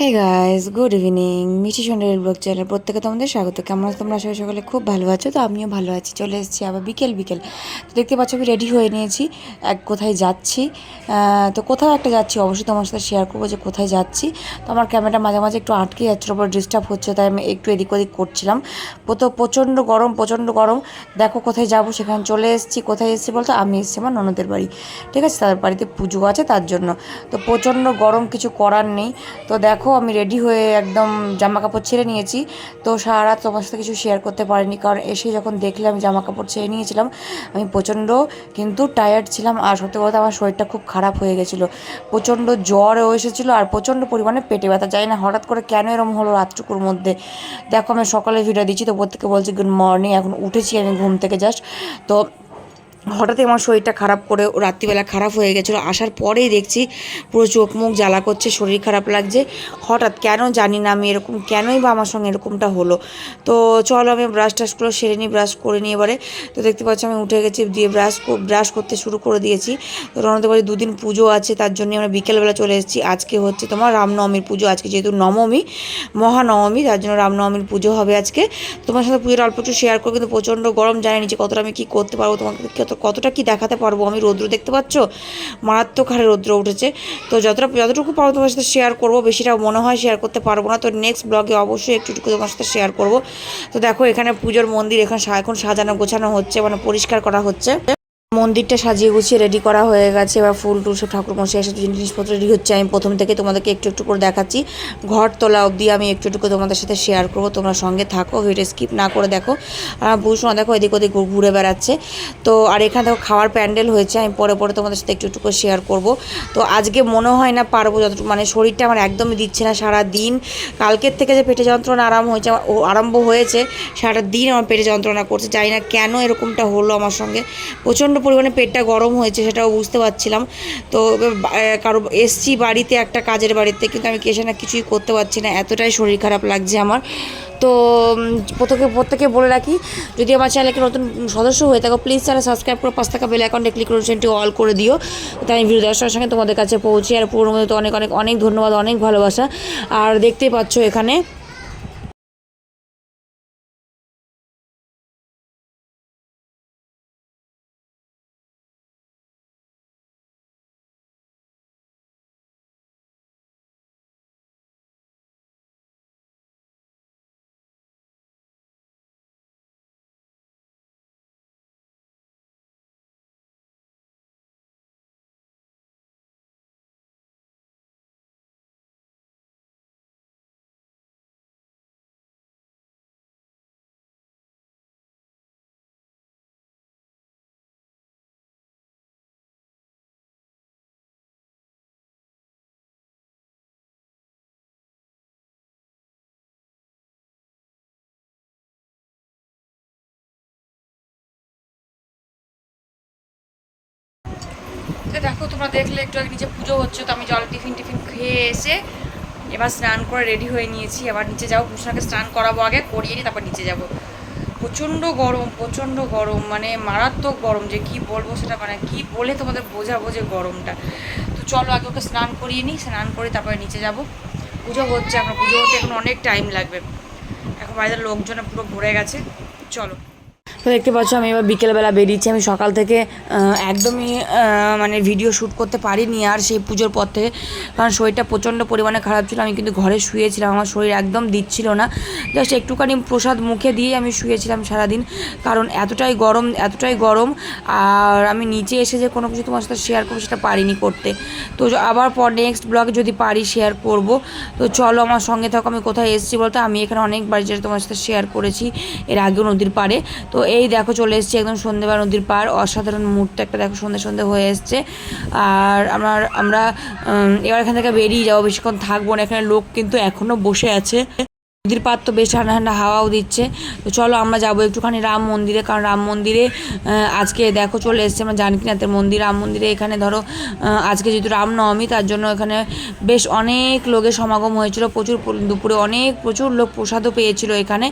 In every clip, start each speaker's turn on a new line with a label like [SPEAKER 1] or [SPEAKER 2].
[SPEAKER 1] Hey guys good evening Mithi সন্ডের blog channel প্রত্যেকে তোমাদের স্বাগত। কেমন আছো তোমরা? সবাই সকালে খুব ভালো আছো, তো আমিও ভালো আছি। চলে এসেছি আবার বিকেল বিকেল। তো দেখতে পাচ্ছ আমি রেডি হয়ে নিয়েছি এক কোথায় যাচ্ছি। তো কোথাও একটা যাচ্ছি, অবশ্যই তোমার সাথে শেয়ার করব যে কোথায় যাচ্ছি। তো আমার ক্যামেরাটা মাঝে মাঝে একটু আটকে যাচ্ছিল, ওপর ডিস্টার্ব হচ্ছে তাই আমি একটু এদিক ওদিক করছিলাম। তো প্রচণ্ড গরম প্রচণ্ড গরম। দেখো কোথায় যাব, সেখানে চলে এসেছি। কোথায় এসেছি বলতো? আমি এসেছি আমার ননদের বাড়ি। ঠিক আছে? তাদের বাড়িতে পুজো আছে, তার জন্য। তো প্রচণ্ড গরম, কিছু করার নেই। তো দেখো আমি রেডি হয়ে একদম জামা কাপড় ছেড়ে নিয়েছি। তো সারা রাত তোমার সাথে কিছু শেয়ার করতে পারিনি, কারণ এসে যখন দেখলে আমি জামা কাপড় ছেড়ে নিয়েছিলাম, আমি প্রচণ্ড কিন্তু টায়ার্ড ছিলাম। আর সত্যি কথা, আমার শরীরটা খুব খারাপ হয়ে গেছিল। প্রচণ্ড জ্বরও এসেছিল আর প্রচণ্ড পরিমাণে পেটে ব্যথা। জানি না হঠাৎ করে কেন এরম হলো রাতটুকুর মধ্যে। দেখো, আমি সকালে ভিডিও দিচ্ছি, তো প্রত্যেকে বলছি গুড মর্নিং এখন উঠেছি আমি ঘুম থেকে জাস্ট তো হঠাৎই আমার শরীরটা খারাপ করে রাত্রিবেলা খারাপ হয়ে গেছিল। আসার পরেই দেখছি পুরো চোখ মুখ জ্বালা করছে, শরীর খারাপ লাগছে। হঠাৎ কেন জানি না আমি এরকম, কেনই বা আমার সঙ্গে এরকমটা হলো। তো চলো আমি ব্রাশ টাশগুলো সেরে নিই ব্রাশ করে নিই এবারে। তো দেখতে পাচ্ছি আমি উঠে গেছি, দিয়ে ব্রাশ ব্রাশ করতে শুরু করে দিয়েছি। তো রণতে বাড়ি দুদিন পুজো আছে, তার জন্য আমরা বিকেলবেলা চলে এসেছি। আজকে হচ্ছে তোমার রামনবমীর পুজো, আজকে যেহেতু নবমী, মহানবমী, তার জন্য রামনবমীর পুজো হবে আজকে। তোমার সাথে পুজোর অল্প একটু শেয়ার করব, কিন্তু প্রচণ্ড গরম, জানি নিচে কতটা আমি কী করতে পারব, তোমাকে কত কতটা কি দেখাতে পারব আমি রৌদ্র দেখতে পাচ্ছ? মারাত্মক হারে রৌদ্র উঠেছে। তো যতটা যতটুকু পারব তোমার সাথে শেয়ার করব, বেশিটা মনে হয় শেয়ার করতে পারব না। তো নেক্সট ব্লগে অবশ্যই একটুটুকু একটু তোমার সাথে শেয়ার করব। তো দেখো এখানে পুজোর মন্দির, এখানে এখন সাজানো গোছানো হচ্ছে মানে পরিষ্কার করা হচ্ছে। মন্দিরটা সাজিয়ে গুছিয়ে রেডি করা হয়ে গেছে এবার ফুল টুল সব ঠাকুর মশাই এসে জিনিসপত্র রেডি হচ্ছে, আমি প্রথম থেকে তোমাদেরকে একটু একটু করে দেখাচ্ছি। ঘর তোলা অবধি আমি একটু একটু তোমাদের সাথে শেয়ার করব, তোমরা সঙ্গে থাকো ভিডিও স্কিপ না করে দেখো। আর ভূষণ দেখো এদিক ওদিক ঘুরে বেড়াচ্ছে। তো, আর এখানে দেখো খাওয়ার প্যান্ডেল হয়েছে, আমি পরে পরে তোমাদের সাথে একটু একটু করে শেয়ার করব। তো, আজকে মনে হয় না পারব যতটুকু মানে শরীরটা আমার একদমই দিচ্ছে না সারা দিন কালকের থেকে যে পেটে যন্ত্রণা আরাম হয়েছে আমার- ও আরম্ভ হয়েছে সারা দিন আমার পেটে যন্ত্রণা করছে, জানি না কেন এরকমটা হলো আমার সঙ্গে। প্রচণ্ড পরিমাণে পেটটা গরম হয়েছে সেটাও বুঝতে পারছিলাম। তো কারও এসছি বাড়িতে একটা কাজের বাড়িতে কিন্তু আমি কেসে না কিছুই করতে পারছি না এতটাই শরীর খারাপ লাগছে আমার। তো উম, প্রত্যেকে বলে রাখি যদি আমার চ্যানেলকে নতুন সদস্য হয়ে থাকো প্লিজ চ্যানেল সাবস্ক্রাইব করে পাঁচ টাকা বেল অ্যাকাউন্টে ক্লিক করে সেটি অল করে দিও। তাই আমি ভিডিও দেওয়ার সঙ্গে তোমাদের কাছে পৌঁছি। আর পুরোনো তো অনেক অনেক অনেক ধন্যবাদ অনেক ভালোবাসা। আর দেখতেই পাচ্ছ এখানে তো দেখো, তোমরা দেখলে একটু আগে নিচে পুজো হচ্ছে, তো আমি জল টিফিন টিফিন খেয়ে এসে এবার স্নান করে রেডি হয়ে নিয়েছি। এবার নিচে যাব কৃষ্ণাকে স্নান করাবো আগে, করিয়ে নিই তারপর নিচে যাব। প্রচণ্ড গরম প্রচণ্ড গরম মানে মারাত্মক গরম, যে কি বলব সেটা মানে কি বলে তোমাদের বোঝাবো যে গরমটা। তো চলো আগে ওকে স্নান করিয়ে নিই, স্নান করে তারপরে নিচে যাব। পুজো হচ্ছে, এখন পুজো হতে এখন অনেক টাইম লাগবে। এখন বাইরের লোকজনে পুরো ভরে গেছে। চলো। তো দেখতে পাচ্ছ আমি এবার বিকেলবেলা বেরিয়েছি। আমি সকাল থেকে একদমই মানে ভিডিও শ্যুট করতে পারিনি আর সেই পুজোর পর থেকে কারণ শরীরটা প্রচণ্ড পরিমাণে খারাপ ছিল। আমি কিন্তু ঘরে শুয়েছিলাম। আমার শরীর একদম দিচ্ছিল না। জাস্ট একটুখানি প্রসাদ মুখে দিয়ে আমি শুয়েছিলাম সারাদিন। কারণ এতটাই গরম এতটাই গরম। আর আমি নিচে এসে যে কোনো কিছু তোমার সাথে শেয়ার করব সেটা পারিনি করতে। তো আবার পর নেক্সট ব্লগে যদি পারি শেয়ার করব। তো চলো আমার সঙ্গে থাকো। আমি কোথায় এসেছি বলতো? আমি এখানে অনেকবার যেটা তোমার সাথে শেয়ার করেছি। এর আগেও নদীর পাড়ে। তো এই দেখো চলে এসেছি একদম সন্ধ্যেবেলা নদীর পার। অসাধারণ মুহূর্ত একটা দেখো সন্ধে সন্ধে হয়ে এসছে। আর আমার, আমরা এবার এখান থেকে বেরিয়ে যাব, বেশিক্ষণ থাকব না। এখানে লোক কিন্তু এখনও বসে আছে। নদীর পাত তো বেশ ঠান্ডা ঠান্ডা হাওয়াও দিচ্ছে। তো চলো আমরা যাব একটুখানি রাম মন্দিরে, কারণ রাম মন্দিরে আজকে দেখো চলে এসছে আমরা জানকীনাথের মন্দির। রাম মন্দিরে এখানে ধরো আজকে যেহেতু রামনবমী, তার জন্য এখানে বেশ অনেক লোকের সমাগম হয়েছিল। প্রচুর দুপুরে অনেক, প্রচুর লোক প্রসাদও পেয়েছিল এখানে।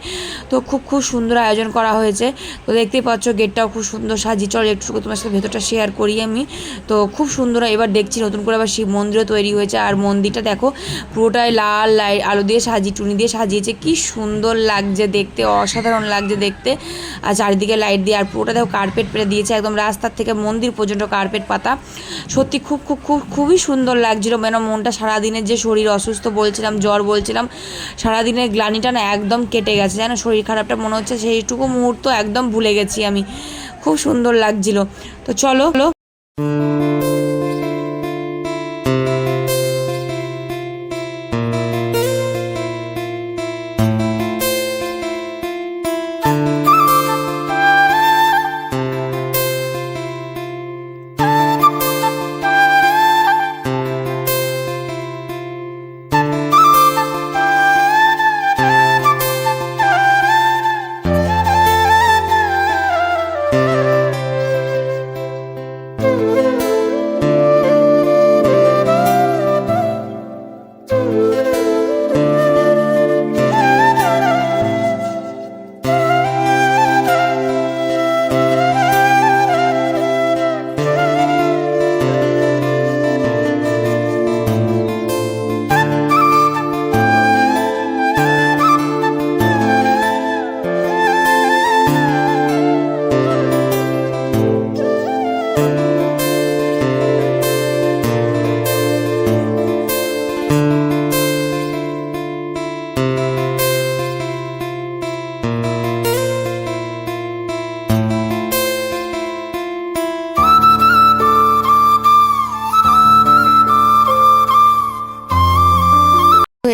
[SPEAKER 1] তো খুব খুব সুন্দর আয়োজন করা হয়েছে। তো দেখতেই পাচ্ছ গেটটাও খুব সুন্দর সাজিয়ে। চলো একটু তোমার সাথে ভেতরটা শেয়ার করি আমি। তো খুব সুন্দর এবার দেখছি নতুন করে আবার শিব মন্দিরও তৈরি হয়েছে। আর মন্দিরটা দেখো, পুরোটাই লাল লাইট আলো দিয়ে সাজিয়ে, টুনি দিয়ে সাজিয়েছে কি সুন্দর লাগছে দেখতে, অসাধারণ লাগছে দেখতে। আর চারিদিকে লাইট দিয়ে, আর পুরোটা দেখো কার্পেট পেরে দিয়েছে, একদম রাস্তার থেকে মন্দির পর্যন্ত কার্পেট পাতা। সত্যি খুব খুব খুব, খুবই সুন্দর লাগছিল। মেন মনটা সারাদিনের যে শরীর, অসুস্থ বলছিলাম, জ্বর বলছিলাম, সারাদিনের গ্লানিটা না একদম কেটে গেছে। যেন শরীর খারাপটা মনে হচ্ছে সেইটুকু মুহূর্ত একদম ভুলে গেছি আমি। খুব সুন্দর লাগছিল। তো চলো।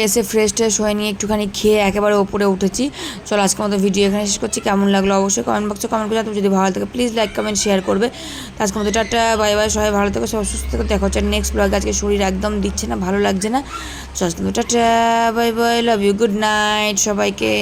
[SPEAKER 1] এসে ফ্রেশ ট্রেশ হয়ে নিয়ে একটুখানি খেয়ে একেবারে ওপরে উঠেছি। চলো আজকের মতো ভিডিও এখানে শেষ করছি। কেমন লাগল অবশ্যই কমেন্ট বক্সে কমেন্ট করে তুমি যদি ভালো থাকে প্লিজ লাইক কমেন্ট শেয়ার করবে। আজকের মতো টাটা বাই বাই সবাই ভালো থাকে সব সুস্থ থাকে। দেখা হচ্ছে নেক্সট ব্লগে আজকে শরীর একদম দিচ্ছে না, ভালো লাগছে না। চলো আজকে tata bye bye love you good night সবাইকে।